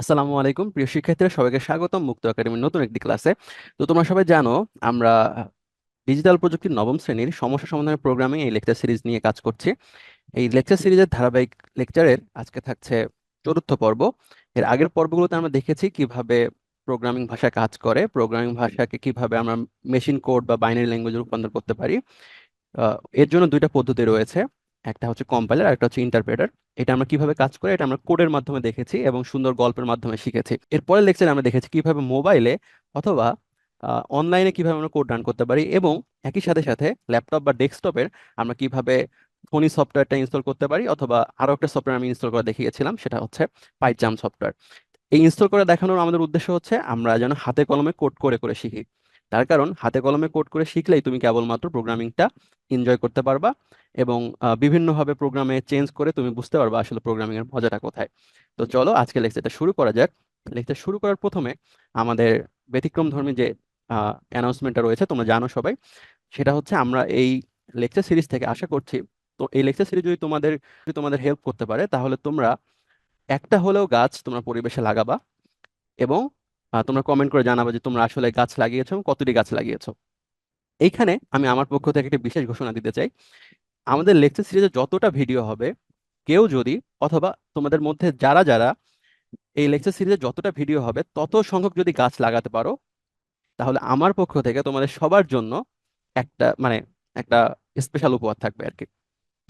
আসসালামু আলাইকুম। প্রিয় শিক্ষার্থীরা, সবাইকে স্বাগতম মুক্ত একাডেমির নতুন একটি ক্লাসে। তো তোমরা সবাই জানো, আমরা ডিজিটাল প্রযুক্তির নবম শ্রেণির সমস্যা সমাধানের প্রোগ্রামিং এই লেকচার সিরিজ নিয়ে কাজ করছি। এই লেকচার সিরিজের ধারাবাহিক লেকচারের আজকে থাকছে চতুর্থ পর্ব। এর আগের পর্বগুলোতে আমরা দেখেছি কীভাবে প্রোগ্রামিং ভাষা কাজ করে প্রোগ্রামিং ভাষাকে কীভাবে আমরা মেশিন কোড বা বাইনারি ল্যাঙ্গুয়েজে রূপান্তর করতে পারি। এর জন্য দুইটা পদ্ধতি রয়েছে। একটা হচ্ছে কম্পাইলার একটা হচ্ছে ইন্টারপ্রেটার এটা আমরা কীভাবে কাজ করে? এটা আমরা কোডের মাধ্যমে দেখেছি এবং সুন্দর গল্পের মাধ্যমে শিখেছি। এরপরের লেকচারে আমরা দেখেছি কীভাবে মোবাইলে অথবা অনলাইনে কীভাবে আমরা কোড রান করতে পারি এবং একই সাথে সাথে ল্যাপটপ বা ডেস্কটপের আমরা কীভাবে ফোনি সফটওয়্যারটা ইনস্টল করতে পারি অথবা আরও একটা সফটওয়্যার আমি ইনস্টল করে দেখিয়েছিলাম, সেটা হচ্ছে পাইজাম সফটওয়্যার এই ইনস্টল করে দেখানোর আমাদের উদ্দেশ্য হচ্ছে আমরা যেন হাতে কলমে কোড করে করে শিখি। তার কারণ হাতে কলমে কোড করে শিখলেই তুমি কেবলমাত্র প্রোগ্রামিংটা এনজয় করতে পারবা এবং বিভিন্নভাবে প্রোগ্রামে চেঞ্জ করে তুমি বুঝতে পারবা আসলে প্রোগ্রামিং এর মজাটা কোথায়। তো চলো আজকে লেকচারটা শুরু করা যাক। লেকচার শুরু করার প্রথমে আমাদের ব্যতিক্রমধর্মী যে অ্যানাউন্সমেন্টটা রয়েছে, তোমরা জানো সবাই, সেটা হচ্ছে আমরা এই লেকচার সিরিজ থেকে আশা করছি, তো এই লেকচার সিরিজ যদি তোমাদের যদি তোমাদের হেল্প করতে পারে, তাহলে তোমরা একটা হলেও গাছ তোমরা পরিবেশে লাগাবা এবং তোমরা কমেন্ট করে জানাবা যে তোমরা আসলে গাছ লাগিয়েছো কতটি গাছ লাগিয়েছো। এইখানে আমি আমার পক্ষ থেকে একটি বিশেষ ঘোষণা দিতে চাই। আমাদের লেকচার সিরিজে যতটা ভিডিও হবে, কেউ যদি অথবা তোমাদের মধ্যে যারা যারা এই লেকচার সিরিজে যতটা ভিডিও হবে, তত সংখ্যক যদি গাছ লাগাতে পারো, তাহলে আমার পক্ষ থেকে তোমাদের সবার জন্য একটা মানে একটা স্পেশাল উপহার থাকবে আর কি।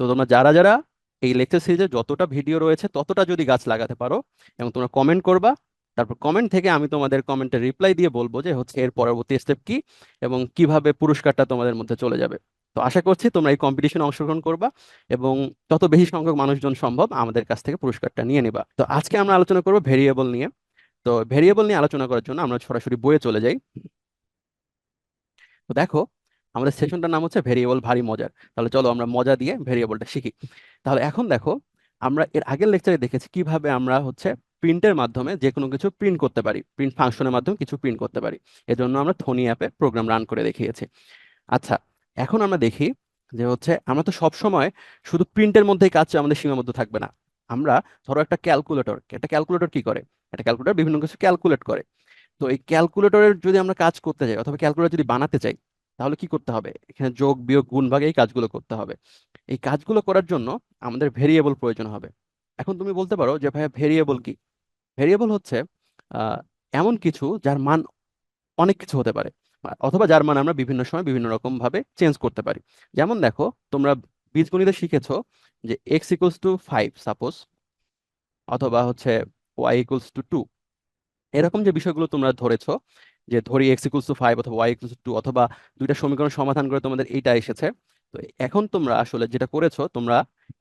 তো তোমরা যারা যারা এই লেকচার সিরিজে যতটা ভিডিও রয়েছে, ততটা যদি গাছ লাগাতে পারো এবং তোমরা কমেন্ট করবা তারপর কমেন্ট থেকে আমি তোমাদের কমেন্টে রিপ্লাই দিয়ে বলব যে হচ্ছে এর পরবর্তী স্টেপ কি এবং কীভাবে পুরস্কারটা তোমাদের মধ্যে চলে যাবে। তো আশা করছি তোমরা এই কম্পিটিশনে অংশগ্রহণ করবা এবং যত বেশি সংখ্যক মানুষজন সম্ভব আমাদের কাছ থেকে পুরস্কারটা নিয়ে নিবা। তো আজকে আমরা আলোচনা করব ভেরিয়েবল নিয়ে। তো ভেরিয়েবল নিয়ে আলোচনা করার জন্য আমরা সরাসরি বইয়ে চলে যাই। তো দেখো, আমাদের সেশনটার নাম হচ্ছে ভেরিয়েবল ভারী মজার। তাহলে চলো আমরা মজা দিয়ে ভেরিয়েবলটা শিখি। তাহলে এখন দেখো, আমরা এর আগের লেকচারে দেখেছি কীভাবে আমরা হচ্ছে প্রিন্টের মাধ্যমে যে কোনো কিছু প্রিন্ট করতে পারি। প্রিন্ট ফাংশনের মাধ্যমে কিছু প্রিন্ট করতে পারি। এজন্য আমরা থনি অ্যাপে প্রোগ্রাম রান করে দেখিয়েছি। আচ্ছা এখন আমরা দেখি যে হচ্ছে আমরা তো সব সময় শুধু প্রিন্টের মধ্যেই কাজ আমাদের সীমাবদ্ধ থাকবে না। আমরা ধরো একটা ক্যালকুলেটর একটা ক্যালকুলেটর কি করে? একটা ক্যালকুলেটর বিভিন্ন কিছু ক্যালকুলেট করে। তো এই ক্যালকুলেটরের যদি আমরা কাজ করতে চাই অথবা ক্যালকুলেটর যদি বানাতে চাই, তাহলে কি করতে হবে? এখানে যোগ, বিয়োগ, গুণ, ভাগ এই কাজগুলো করতে হবে। এই কাজগুলো করার জন্য আমাদের ভেরিয়েবল প্রয়োজন হবে। এখন তুমি বলতে পারো যে ভাইয়া ভেরিয়েবল কি? ভেরিয়েবল হচ্ছে এমন কিছু যার মান অনেক কিছু হতে পারে। অথবা যার মান আমরা বিভিন্ন সময় বিভিন্ন রকম ভাবে চেঞ্জ করতে পারি। যেমন দেখো, তোমরা বীজগণিতে শিখেছো যে x equals to five suppose অথবা হচ্ছে ওয়াই ইকুয়ালস টু টু এরকম যে বিষয়গুলো তোমরা ধরেছো, যে ধরি এক্স ইকুয়ালস টু ফাইভ অথবা ওয়াই ইকুয়ালস টু অথবা দুইটা সমীকরণ সমাধান করে তোমাদের এইটা এসেছে। তো এখন তোমরা আসলে যেটা করেছ, তোমরা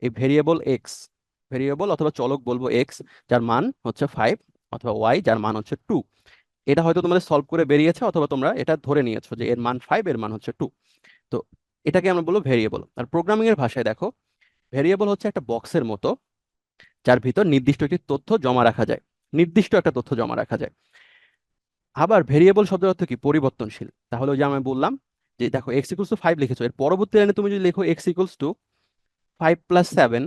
এই ভেরিয়েবল এক্স ভেরিয়েবল অথবা চলক বলব এক্স যার মান হচ্ছে ফাইভ অথবা ওয়াই যার মান হচ্ছে টু এটা হয়তো তোমাদের সলভ করে বেরিয়েছে অথবা তোমরা এটা ধরে নিয়েছো যে এর মান ফাইভ এর মান হচ্ছে টু তো এটাকে আমরা বলব ভেরিয়েবল। আর প্রোগ্রামিং এর ভাষায় দেখো, ভেরিয়েবল হচ্ছে একটা বক্সের মতো, যার ভিতর নির্দিষ্ট একটি তথ্য জমা রাখা যায়। নির্দিষ্ট একটা তথ্য জমা রাখা যায়। আবার ভেরিয়েবল শব্দের অর্থ কি? পরিবর্তনশীল। তাহলে ওই যে আমি বললাম যে দেখো এক্স ইকুয়ালস টু ফাইভ লিখেছো। এর পরবর্তী লাইনে তুমি যদি লেখো x equals to five plus seven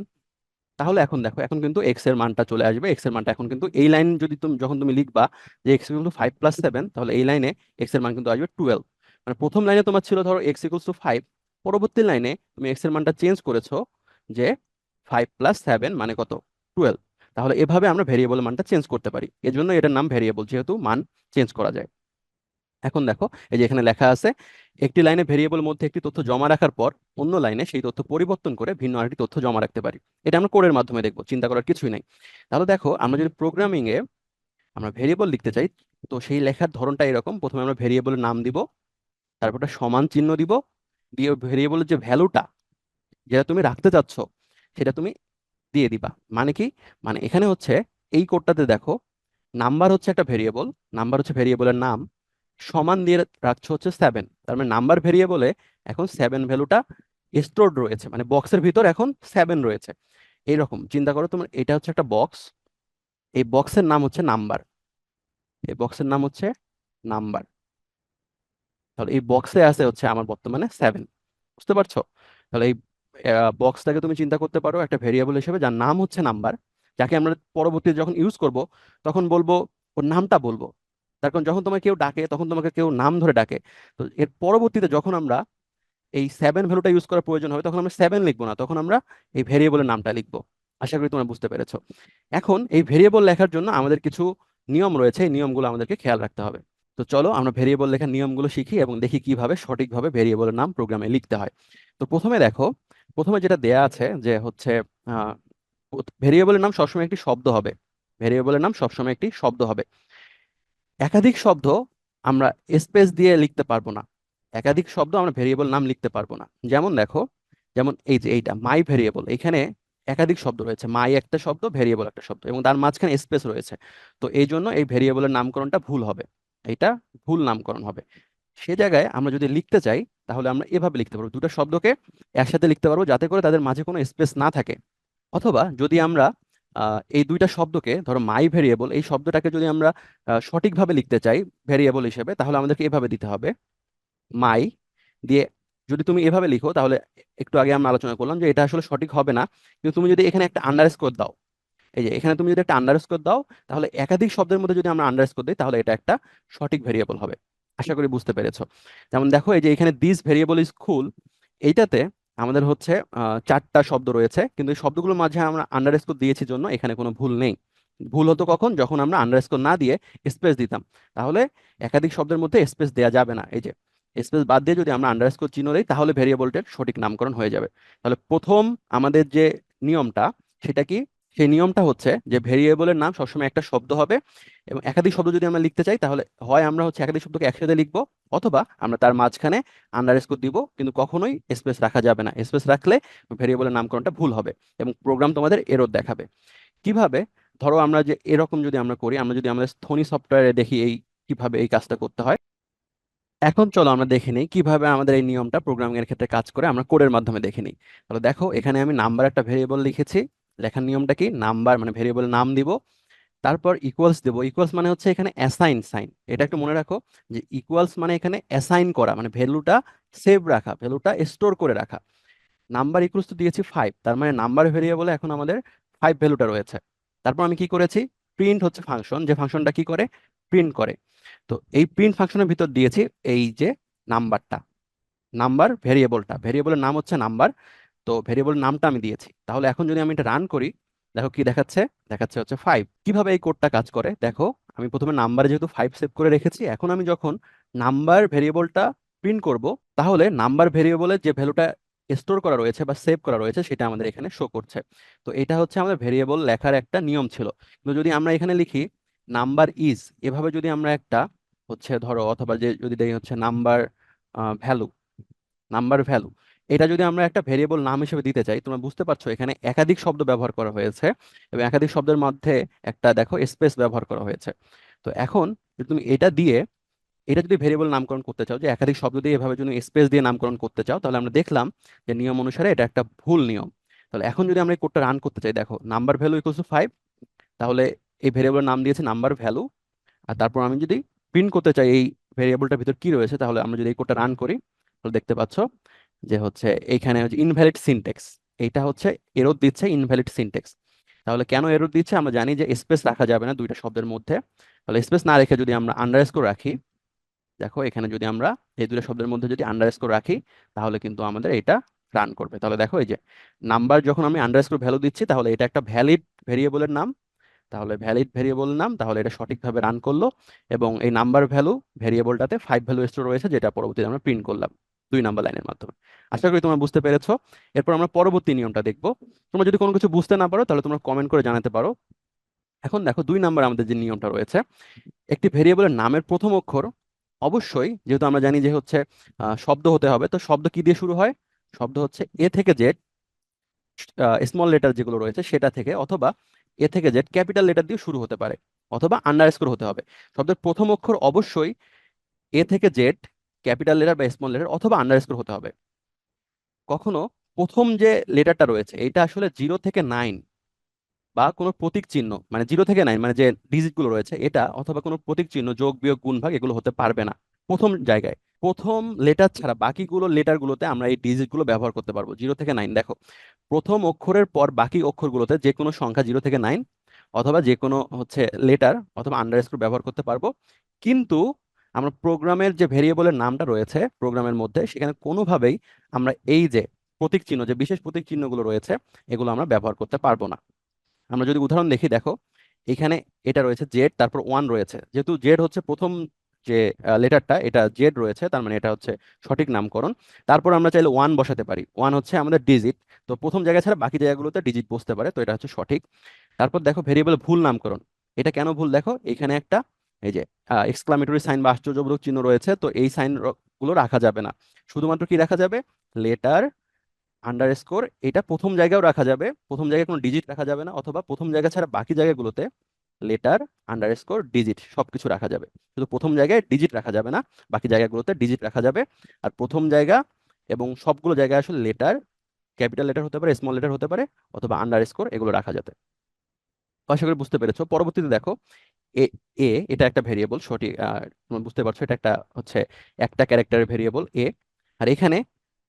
তাহলে এখন দেখো, এখন কিন্তু এক্সের মানটা চলে আসবে। এক্সের মানটা এখন কিন্তু এই লাইন যদি তুমি, যখন তুমি লিখবা যে x to five plus seven তাহলে এই লাইনে এক্সের মান কিন্তু আসবে টুয়েলভ মানে প্রথম লাইনে তোমার ছিল ধরো এক্স ইকুয়ালস টু ফাইভ পরবর্তী লাইনে তুমি এক্সের মানটা চেঞ্জ করেছ যে ফাইভ প্লাস সেভেন মানে কত? টুয়েলভ তাহলে এভাবে আমরা ভেরিয়েবল মানটা চেঞ্জ করতে পারি। এজন্য এটার নাম ভেরিয়েবল যেহেতু মান চেঞ্জ করা যায়। এখন দেখো, এই যে এখানে লেখা আছে, একটি লাইনে ভেরিয়েবল মধ্যে একটি তথ্য জমা রাখার পর অন্য লাইনে সেই তথ্য পরিবর্তন করে ভিন্ন আরেকটি তথ্য জমা রাখতে পারি। এটা আমরা কোডের মাধ্যমে দেখব, চিন্তা করার কিছুই নাই। তাহলে দেখো, আমরা যদি প্রোগ্রামিং এ আমরা ভেরিয়েবল লিখতে চাই, তো সেই লেখার ধরনটা এরকম, প্রথমে আমরা ভেরিয়েবলের নাম দিব, তারপর সমান চিহ্ন দিব, দিয়ে ভেরিয়েবলের যে ভ্যালুটা যেটা তুমি রাখতে চাচ্ছ, সেটা তুমি দিয়ে দিবা। মানে কি? মানে এখানে হচ্ছে, এই কোডটাতে দেখো, নাম্বার হচ্ছে একটা ভেরিয়েবল, নাম্বার হচ্ছে ভেরিয়েবলের নাম সমান দিয়ে রাখছো হচ্ছে সেভেন তার মানে নাম্বার ভেরিয়েবলে এখন সেভেন ভ্যালুটা স্টোরড রয়েছে মানে বক্সের ভিতর এখন সেভেন রয়েছে। এইরকম, চিন্তা করো তোমার, এটা হচ্ছে একটা বক্স এই বক্সের নাম হচ্ছে নাম্বার এই বক্সের নাম হচ্ছে নাম্বার তাহলে এই বক্সে আছে হচ্ছে আমার বর্তমানে সেভেন বুঝতে পারছ? তাহলে এই বক্সটাকে তুমি চিন্তা করতে পারো একটা ভেরিয়েবল হিসেবে যার নাম হচ্ছে নাম্বার যাকে আমরা পরবর্তীতে যখন ইউজ করব, তখন বলব, ওর নামটা বলব। তার কারণ যখন তোমাকে কেউ ডাকে, তখন তোমাকে কেউ নাম ধরে ডাকে। তো এর পরবর্তীতে যখন আমরা এই সেভেন ভ্যালুটা ইউজ করার প্রয়োজন হবে, তখন আমরা সেভেন লিখব না, তখন আমরা এই ভেরিয়েবলের নামটা লিখব। আশা করি তোমরা বুঝতে পেরেছ। এখন এই ভেরিয়েবল লেখার জন্য আমাদের কিছু নিয়ম রয়েছে, এই নিয়মগুলো আমাদেরকে খেয়াল রাখতে হবে। তো চলো আমরা ভেরিয়েবল লেখার নিয়মগুলো শিখি এবং দেখি কীভাবে সঠিকভাবে ভেরিয়েবলের নাম প্রোগ্রামে লিখতে হয়। তো প্রথমে দেখো, প্রথমে যেটা দেয়া আছে যে হচ্ছে ভেরিয়েবলের নাম সবসময় একটি শব্দ হবে। ভেরিয়েবলের নাম সবসময় একটি শব্দ হবে। একাধিক শব্দ আমরা স্পেস দিয়ে লিখতে পারব না। একাধিক শব্দ আমরা ভেরিয়েবল নাম লিখতে পারব না। যেমন দেখো, যেমন এই যে এইটা মাই ভেরিয়েবল এখানে একাধিক শব্দ রয়েছে। মাই একটা শব্দ ভেরিয়েবল একটা শব্দ, এবং তার মাঝখানে স্পেস রয়েছে। তো এই জন্য এই ভেরিয়েবলের নামকরণটা ভুল হবে। এটা ভুল নামকরণ হবে। সে জায়গায় আমরা যদি লিখতে চাই, তাহলে আমরা এভাবে লিখতে পারব। দুটো শব্দকে একসাথে লিখতে পারব, যাতে করে তাদের মাঝে কোনো স্পেস না থাকে। অথবা যদি আমরা এই দুইটা শব্দকে ধরো মাই ভেরিয়েবল এই শব্দটাকে যদি আমরা সঠিকভাবে লিখতে চাই ভেরিয়েবল হিসেবে, তাহলে আমাদেরকে এভাবে দিতে হবে। মাই দিয়ে যদি তুমি এভাবে লিখো, তাহলে একটু আগে আমরা আলোচনা করলাম যে এটা আসলে সঠিক হবে না। কিন্তু তুমি যদি এখানে একটা আন্ডারস্কোর দাও, এই যে এখানে তুমি যদি একটা আন্ডারস্কোর দাও, তাহলে একাধিক শব্দের মধ্যে যদি আমরা আন্ডারস্কোর দিই, তাহলে এটা একটা সঠিক ভেরিয়েবল হবে। আশা করি বুঝতে পেরেছ। যেমন দেখো, এই যে এখানে দিস ভেরিয়েবল ইজ কুল এইটাতে আমাদের হচ্ছে চারটা শব্দ রয়েছে। কিন্তু এই শব্দগুলোর মাঝে আমরা আন্ডারস্কোর দিয়েছি জন্য এখানে কোনো ভুল নেই। ভুল হতো কখন? যখন আমরা আন্ডারস্কোর না দিয়ে স্পেস দিতাম। তাহলে একাধিক শব্দের মধ্যে স্পেস দেওয়া যাবে না। এই যে স্পেস বাদ দিয়ে যদি আমরা আন্ডারস্কোর চিহ্ন দিই, তাহলে ভেরিয়েবলটার সঠিক নামকরণ হয়ে যাবে। তাহলে প্রথম আমাদের যে নিয়মটা, সেটা কি? সেই নিয়মটা হচ্ছে যে ভেরিয়েবলের নাম সবসময় একটা শব্দ হবে এবং একাধিক শব্দ যদি আমরা লিখতে চাই, তাহলে হয় আমরা হচ্ছে একাধিক শব্দকে একসাথে লিখব অথবা আমরা তার মাঝখানে আন্ডারস্কোর দিব, কিন্তু কখনোই স্পেস রাখা যাবে না। স্পেস রাখলে ভেরিয়েবলের নামকরণটা ভুল হবে এবং প্রোগ্রাম তোমাদের এরর দেখাবে। কীভাবে? ধরো আমরা যে এরকম যদি আমরা করি, আমরা যদি আমাদের স্থনি সফটওয়্যারে দেখি এই কীভাবে এই কাজটা করতে হয়। এখন চলো আমরা দেখে নিই কীভাবে আমাদের এই নিয়মটা প্রোগ্রামিং এর ক্ষেত্রে কাজ করে আমরা কোডের মাধ্যমে দেখে নিই। তাহলে দেখো এখানে আমি নাম্বার একটা ভেরিয়েবল লিখেছি। লেখার নিয়মটা কি? নাম্বার মানে ভেরিয়েবল নাম দিব, তারপর ইকুয়ালস দেবো। ইকুয়ালস মানে হচ্ছে এখানে অ্যাসাইন সাইন এটা একটু মনে রাখো যে ইকুয়ালস মানে এখানে অ্যাসাইন করা মানে ভ্যালুটা সেভ রাখা, ভ্যালুটা স্টোর করে রাখা। নাম্বার ইকুয়ালস তো দিয়েছি ফাইভ তার মানে নাম্বার ভেরিয়েবলে এখন আমাদের ফাইভ ভ্যালুটা রয়েছে। তারপর আমি কি করেছি? প্রিন্ট হচ্ছে ফাংশন যে ফাংশনটা কি করে? প্রিন্ট করে। তো এই প্রিন্ট ফাংশনের ভিতর দিয়েছি এই যে নাম্বারটা, নাম্বার ভেরিয়েবলটা। ভেরিয়েবলের নাম হচ্ছে নাম্বার। তো ভেরিয়েবল নামটা আমি দিয়েছি। তাহলে এখন যদি আমি এটা রান করি, দেখো কি দেখাচ্ছে? দেখাচ্ছে হচ্ছে ফাইভ কীভাবে এই কোডটা কাজ করে? দেখো, আমি প্রথমে নাম্বারে যেহেতু ফাইভ সেভ করে রেখেছি, এখন আমি যখন নাম্বার ভেরিয়েবলটা প্রিন্ট করব, তাহলে নাম্বার ভেরিয়েবলের যে ভ্যালুটা স্টোর করা রয়েছে বা সেভ করা রয়েছে, সেটা আমাদের এখানে শো করছে। তো এটা হচ্ছে আমাদের ভেরিয়েবল লেখার একটা নিয়ম ছিল। কিন্তু যদি আমরা এখানে লিখি নাম্বার ইজ এভাবে যদি আমরা একটা হচ্ছে ধরো, অথবা যে যদি দেখি হচ্ছে নাম্বার ভ্যালু নাম্বার ভ্যালু এটা যদি আমরা একটা ভেরিয়েবল নাম হিসেবে দিতে চাই, তোমরা বুঝতে পারছ এখানে একাধিক শব্দ ব্যবহার করা হয়েছে এবং একাধিক শব্দের মধ্যে একটা দেখো স্পেস ব্যবহার করা হয়েছে। তো এখন যদি তুমি এটা দিয়ে, এটা যদি ভেরিয়েবল নামকরণ করতে চাও, যে একাধিক শব্দ দিয়ে এভাবে যদি স্পেস দিয়ে নামকরণ করতে চাও, তাহলে আমরা দেখলাম যে নিয়ম অনুসারে এটা একটা ভুল নিয়ম। তাহলে এখন যদি আমরা এই কোডটা রান করতে চাই, দেখো number value equals to five তাহলে এই ভেরিয়েবলের নাম দিয়েছে নাম্বার ভ্যালু। আর তারপর আমি যদি প্রিন্ট করতে চাই এই ভেরিয়েবলটার ভিতর কি রয়েছে, তাহলে আমরা যদি এই কোডটা রান করি, তাহলে দেখতে পাচ্ছ যে হচ্ছে এইখানে হচ্ছে ইনভ্যালিড সিনটেক্স এইটা হচ্ছে এরর দিচ্ছে ইনভ্যালিড সিনটেক্স তাহলে কেন এরর দিচ্ছে? আমরা জানি যে স্পেস রাখা যাবে না দুইটা শব্দের মধ্যে। তাহলে স্পেস না রেখে যদি আমরা আন্ডারস্কোর রাখি, দেখো এখানে যদি আমরা এই দুটো শব্দের মধ্যে যদি আন্ডারস্কোর রাখি, তাহলে কিন্তু আমাদের এটা রান করবে। তাহলে দেখো এই যে নাম্বার যখন আমি আন্ডারস্কোর ভ্যালু দিচ্ছি, তাহলে এটা একটা ভ্যালিড ভেরিয়েবলের নাম। তাহলে ভ্যালিড ভেরিয়েবল নাম, তাহলে এটা সঠিকভাবে রান করল এবং এই নাম্বার ভ্যালু ভেরিয়েবলটাতে ফাইভ ভ্যালু স্টোর রয়েছে, যেটা পরবর্তীতে আমরা প্রিন্ট করলাম। দুই নাম্বার লাইনের মাধ্যমে। আশা করি তোমরা বুঝতে পেরেছ। এরপর আমরা পরবর্তী নিয়মটা দেখব। তোমরা যদি কোনো কিছু বুঝতে না পারো, তাহলে তোমরা কমেন্ট করে জানাতে পারো। এখন দেখো, দুই নাম্বার আমাদের যে নিয়মটা রয়েছে, একটি ভেরিয়েবলের নামের প্রথম অক্ষর অবশ্যই, যেহেতু আমরা জানি যে হচ্ছে শব্দ হতে হবে, তো শব্দ কি দিয়ে শুরু হয়? শব্দ হচ্ছে এ থেকে জেড স্মল লেটার যেগুলো রয়েছে সেটা থেকে, অথবা এ থেকে জেড ক্যাপিটাল লেটার দিয়ে শুরু হতে পারে, অথবা আন্ডারস্কোর হতে হবে। শব্দের প্রথম অক্ষর অবশ্যই এ থেকে জেড ক্যাপিটাল লেটার বা স্মল লেটার অথবা আন্ডারস্কোর হতে হবে। কখনো প্রথম যে লেটারটা রয়েছে, এটা আসলে জিরো থেকে নাইন বা কোনো প্রতীক চিহ্ন মানে জিরো থেকে নাইন মানে যে ডিজিটগুলো রয়েছে, এটা অথবা কোনো প্রতীক চিহ্ন, যোগ, বিয়োগ, গুণ, ভাগ, এগুলো হতে পারবে না প্রথম জায়গায়। প্রথম লেটার ছাড়া বাকিগুলো লেটারগুলোতে আমরা এই ডিজিটগুলো ব্যবহার করতে পারব, জিরো থেকে নাইন। দেখো, প্রথম অক্ষরের পর বাকি অক্ষরগুলোতে যে কোনো সংখ্যা জিরো থেকে নাইন অথবা যে কোনো হচ্ছে লেটার অথবা আন্ডারস্কোর ব্যবহার করতে পারব। কিন্তু আমরা প্রোগ্রামের যে ভেরিয়েবলের নামটা রয়েছে প্রোগ্রামের মধ্যে, সেখানে কোনোভাবেই আমরা এই যে প্রতীক চিহ্ন, যে বিশেষ প্রতীক চিহ্নগুলো রয়েছে, এগুলো আমরা ব্যবহার করতে পারব না। আমরা যদি উদাহরণ দেখি, দেখো, এখানে এটা রয়েছে জেড তারপর ওয়ান রয়েছে। যেহেতু জেড হচ্ছে প্রথম যে লেটারটা, এটা জেড রয়েছে, তার মানে এটা হচ্ছে সঠিক নামকরণ। তারপর আমরা চাইলে ওয়ান বসাতে পারি। ওয়ান হচ্ছে আমাদের ডিজিট তো প্রথম জায়গা ছাড়া বাকি জায়গাগুলোতে ডিজিট বসতে পারে, তো এটা হচ্ছে সঠিক। তারপর দেখো, ভেরিয়েবল ভুল নামকরণ। এটা কেন ভুল? দেখো, এখানে একটা এই যে এক্সক্লামেটরি সাইন বা আশ্চর্যবোধক চিহ্ন রয়েছে, তো এই সাইনগুলো রাখা যাবে না। শুধুমাত্র কি রাখা যাবে? লেটার আন্ডার স্কোর এটা প্রথম জায়গাও রাখা যাবে। প্রথম জায়গায় কোনো ডিজিট রাখা যাবে না, অথবা প্রথম জায়গা ছাড়া বাকি জায়গাগুলোতে লেটার আন্ডারস্কোর ডিজিট সবকিছু রাখা যাবে। শুধু প্রথম জায়গায় ডিজিট রাখা যাবে না, বাকি জায়গাগুলোতে ডিজিট রাখা যাবে। আর প্রথম জায়গা এবং সবগুলো জায়গায় আসলে লেটার ক্যাপিটাল লেটার হতে পারে স্মল লেটার হতে পারে, অথবা আন্ডার স্কোর এগুলো রাখা যাবে। আশা করি বুঝতে পেরেছ। পরবর্তীতে দেখো, এ এ এটা একটা ভেরিয়েবল সঠিক বুঝতে পারছ এটা একটা হচ্ছে একটা ক্যারেক্টারের ভেরিয়েবল এ। আর এখানে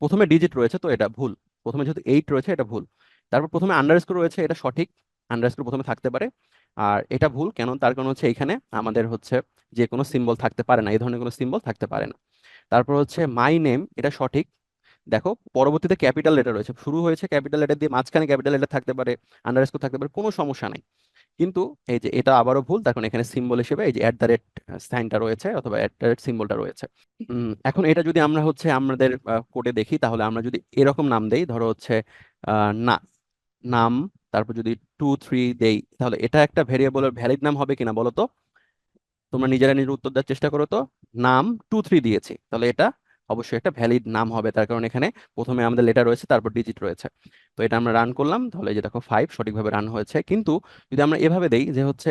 প্রথমে ডিজিট রয়েছে তো এটা ভুল। প্রথমে যেহেতু এইট রয়েছে এটা ভুল। তারপর প্রথমে আন্ডারস্কোর রয়েছে এটা সঠিক আন্ডারস্কোর প্রথমে থাকতে পারে। আর এটা ভুল কেন? তার কারণ হচ্ছে এখানে আমাদের হচ্ছে যে কোনো সিম্বল থাকতে পারে না, এই ধরনের কোনো সিম্বল থাকতে পারে না। তারপর হচ্ছে মাই নেম এটা সঠিক। দেখো, পরবর্তীতে ক্যাপিটাল লেটার রয়েছে। শুরু হয়েছে ক্যাপিটাল লেটার দিয়ে মাঝখানে ক্যাপিটাল লেটার থাকতে পারে আন্ডারস্কোর থাকতে পারে, কোনো সমস্যা নাই। কিন্তু এই যে এটা আবারও ভুল, দেখুন এখানে সিম্বল হিসেবে এই যে অ্যাট দ্য রেট সাইনটা রয়েছে অথবা অ্যাট দ্য রেট সিম্বলটা রয়েছে। এখন এটা যদি আমরা হচ্ছে আমাদের কোডে দেখি, তাহলে আমরা যদি এরকম নাম দেই, ধরো হচ্ছে না, নাম, তারপর যদি টু থ্রি দেই, তাহলে এটা একটা ভেরিয়েবলের ভ্যালিড নাম হবে কিনা বলো তো? তোমরা নিজেরা নিজের উত্তর দেওয়ার চেষ্টা করো তো। নাম টু থ্রি দিয়েছি, তাহলে এটা অবশ্যই একটা ভ্যালিড নাম হবে। তার কারণ এখানে প্রথমে আমাদের লেটার রয়েছে, তারপর ডিজিট রয়েছে। তো এটা আমরা রান করলাম। তাহলে যে দেখো ফাইভ সঠিকভাবে রান হয়েছে। কিন্তু যদি আমরা এভাবে দেই যে হচ্ছে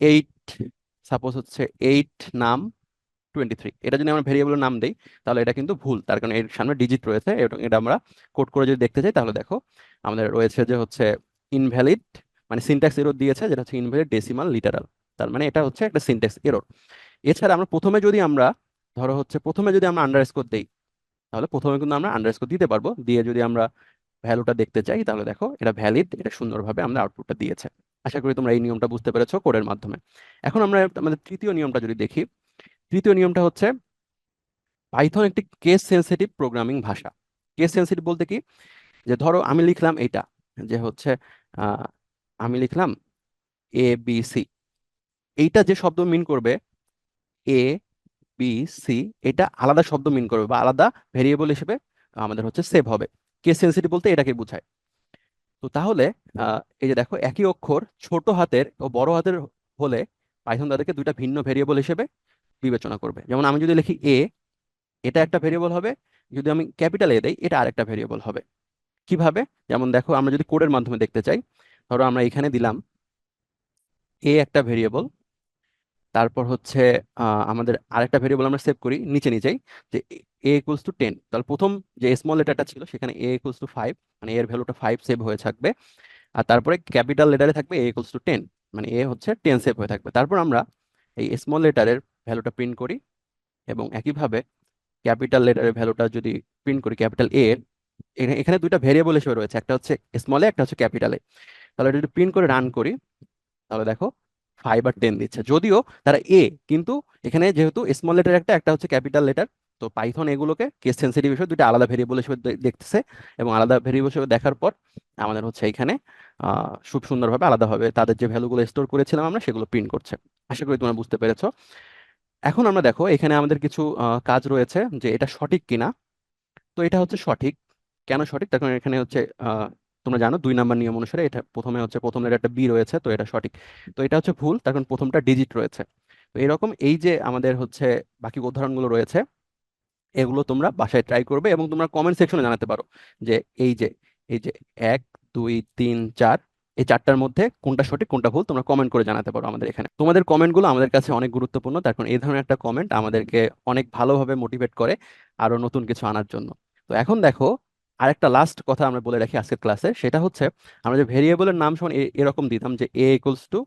এইট সাপোজ হচ্ছে এইট নাম টোয়েন্টি থ্রি এটা যদি আমরা ভেরিয়েবলের নাম দেই, তাহলে এটা কিন্তু ভুল। তার কারণ এর সামনে ডিজিট রয়েছে। এটা আমরা কোড করে যদি দেখতে চাই, তাহলে দেখো আমাদের রয়েছে যে হচ্ছে ইনভ্যালিড মানে সিনট্যাক্স এরর দিয়েছে, যেটা হচ্ছে ইনভ্যালিড ডেসিমাল লিটারাল তার মানে এটা হচ্ছে একটা সিনট্যাক্স এরর এছাড়া আমরা প্রথমে যদি আমরা ধরো হচ্ছে প্রথমে যদি আমরা আন্ডারস্কোর দেই, তাহলে প্রথমে কিন্তু আমরা আন্ডার আন্ডারস্কোর দিতে পারব। দিয়ে যদি আমরা ভ্যালুটা দেখতে চাই, তাহলে দেখো এটা ভ্যালিড এটা সুন্দরভাবে আমরা আউটপুটটা দিয়েছে। আশা করি তোমরা এই নিয়মটা বুঝতে পেরেছ কোডের মাধ্যমে। এখন আমরা আমাদের তৃতীয় নিয়মটা যদি দেখি, তৃতীয় নিয়মটা হচ্ছে পাইথন একটি কেস সেন্সিটিভ প্রোগ্রামিং ভাষা। কেস সেন্সিটিভ বলতে কি? যে ধরো আমি লিখলাম এইটা, যে হচ্ছে আমি লিখলাম এ বি সি এইটা যে শব্দ মিন করবে এ বি সি এটা আলাদা শব্দ মিন করবে বা আলাদা ভেরিয়েবল হিসেবে আমাদের হচ্ছে সেভ হবে। কেস সেন্সিটিভ বলতে এটাকে বোঝায়। তো তাহলে এই যে দেখো, একই অক্ষর ছোট হাতের ও বড় হাতের হলে পাইথন তাদেরকে দুইটা ভিন্ন ভেরিয়েবল হিসেবে বিবেচনা করবে। যেমন আমি যদি লিখি এ এটা একটা ভেরিয়েবল হবে। যদি আমি ক্যাপিটাল এ দেই, এটা আরেকটা ভেরিয়েবল হবে। কীভাবে? যেমন দেখো, আমরা যদি কোডের মাধ্যমে দেখতে চাই, ধরো আমরা এখানে দিলাম এ একটা ভেরিয়েবল তারপর হচ্ছে আমাদের আরেকটা ভেরিয়েবল আমরা সেভ করি, নিচে নিচেই যে এ ইকুয়ালস টু টেন তাহলে প্রথম যে স্মল লেটারটা ছিল, সেখানে এ ইকুয়ালস টু ফাইভ মানে এর ভ্যালুটা ফাইভ সেভ হয়ে থাকবে। আর তারপরে ক্যাপিটাল লেটারে থাকবে এ ইকুয়ালস টু টেন মানে এ হচ্ছে টেন সেভ হয়ে থাকবে। তারপর আমরা এই স্মল লেটারের ভ্যালুটা প্রিন্ট করি এবং একইভাবে ক্যাপিটাল লেটারের ভ্যালুটা যদি প্রিন্ট করি ক্যাপিটাল এ এখানে দুইটা ভেরিয়েবল হিসেবে রয়েছে, একটা হচ্ছে স্মলে একটা হচ্ছে ক্যাপিটালে তাহলে যদি প্রিন্ট করে রান করি, তাহলে দেখো ফাইভ আর টেন দিচ্ছে। যদিও তারা এ কিন্তু এখানে যেহেতু স্মল লেটার একটা একটা হচ্ছে ক্যাপিটাল লেটার তো পাইথন এগুলোকে কেস সেন্সিটিভ হিসেবে দুইটা আলাদা ভেরিয়েবল হিসেবে দেখতেছে এবং আলাদা ভেরিয়েবল হিসেবে দেখার পর আমাদের হচ্ছে এখানে খুব সুন্দরভাবে আলাদাভাবে তাদের যে ভ্যালুগুলো স্টোর করেছিলাম আমরা, সেগুলো প্রিন্ট করছে। আশা করি তোমরা বুঝতে পেরেছ। এখন আমরা দেখো, এখানে আমাদের কিছু কাজ রয়েছে যে এটা সঠিক কিনা। তো এটা হচ্ছে সঠিক। কেন সঠিক? তখন এখানে হচ্ছে তোমরা জানো দুই নাম্বার নিয়ম অনুসারে এটা প্রথমে হচ্ছে প্রথম একটা বি রয়েছে, তো এটা সঠিক। তো এটা হচ্ছে ভুল তখন প্রথমটা ডিজিট রয়েছে। তো এরকম এই যে আমাদের হচ্ছে বাকি উদাহরণগুলো রয়েছে, এগুলো তোমরা বাসায় ট্রাই করবে এবং তোমরা কমেন্ট সেকশনে জানাতে পারো যে এই যে এই যে এক, দুই, তিন, চার, এই চারটার মধ্যে কোনটা সঠিক, কোনটা ভুল তোমরা কমেন্ট করে জানাতে পারো আমাদের এখানে। তোমাদের কমেন্টগুলো আমাদের কাছে অনেক গুরুত্বপূর্ণ, তার কারণ এই ধরনের একটা কমেন্ট আমাদেরকে অনেক ভালোভাবে মোটিভেট করে আরও নতুন কিছু আনার জন্য। তো এখন দেখো আরেকটা লাস্ট কথা আমরা বলে রাখি আজকের ক্লাসে সেটা হচ্ছে আমরা যে ভেরিয়েবলের নাম সমান এরকম দিতাম যে a equals to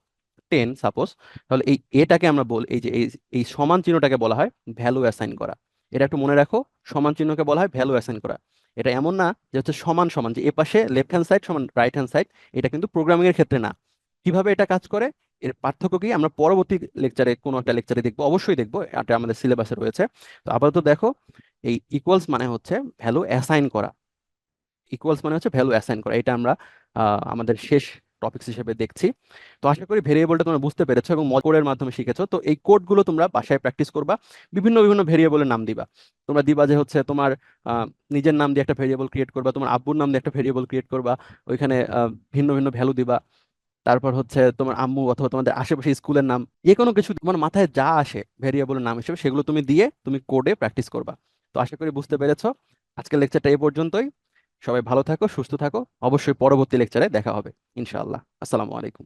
ten suppose তাহলে এই এটাকে আমরা বল, এই যে এই সমান চিহ্নটাকে বলা হয় ভ্যালু অ্যাসাইন করা। এটা একটু মনে রাখো, সমান চিহ্নকে বলা হয় ভ্যালু অ্যাসাইন করা। এটা এমন না যে হচ্ছে সমান সমান, যে এ পাশে লেফট হ্যান্ড সাইড সমান রাইট হ্যান্ড সাইড এটা কিন্তু প্রোগ্রামিং এর ক্ষেত্রে না। কীভাবে এটা কাজ করে? এর পার্থক্য কি? আমরা পরবর্তী লেকচারে কোনো একটা লেকচারে দেখব, অবশ্যই দেখব, এটা আমাদের সিলেবাসে রয়েছে। তো আপাতত দেখো, এই ইকুয়ালস মানে হচ্ছে ভ্যালু অ্যাসাইন করা। ইকুয়ালস মানে হচ্ছে ভ্যালু অ্যাসাইন করা। এটা আমরা আমাদের শেষ টপিকস হিসেবে দেখছি। তো আশা করি ভেরিয়েবলটা তোমরা বুঝতে পেরেছ এবং কোডের মাধ্যমে শিখেছো। তো এই কোডগুলো তোমরা বাসায় প্র্যাকটিস করবা, বিভিন্ন বিভিন্ন ভেরিয়েবলের নাম দিবা। তোমরা দিবা যে হচ্ছে তোমার নিজের নাম দিয়ে একটা ভেরিয়েবল ক্রিয়েট করবা, তোমার আব্বুর নাম দিয়ে একটা ভেরিয়েবল ক্রিয়েট করবা, ওইখানে ভিন্ন ভিন্ন ভ্যালু দিবা। তারপর হচ্ছে তোমার আম্মু অথবা তোমাদের আশেপাশে স্কুলের নাম যে কোনো কিছু, তোমার মাথায় যা আসে ভেরিয়েবলের নাম হিসেবে, সেগুলো তুমি দিয়ে তুমি কোডে প্র্যাকটিস করবা। তো আশা করি বুঝতে পেরেছ। আজকের লেকচারটা এই পর্যন্তই। সবাই ভালো থাকো সুস্থ থাকো। অবশ্যই পরবর্তী লেকচারে দেখা হবে। ইনশাআল্লাহ। আসসালামু আলাইকুম।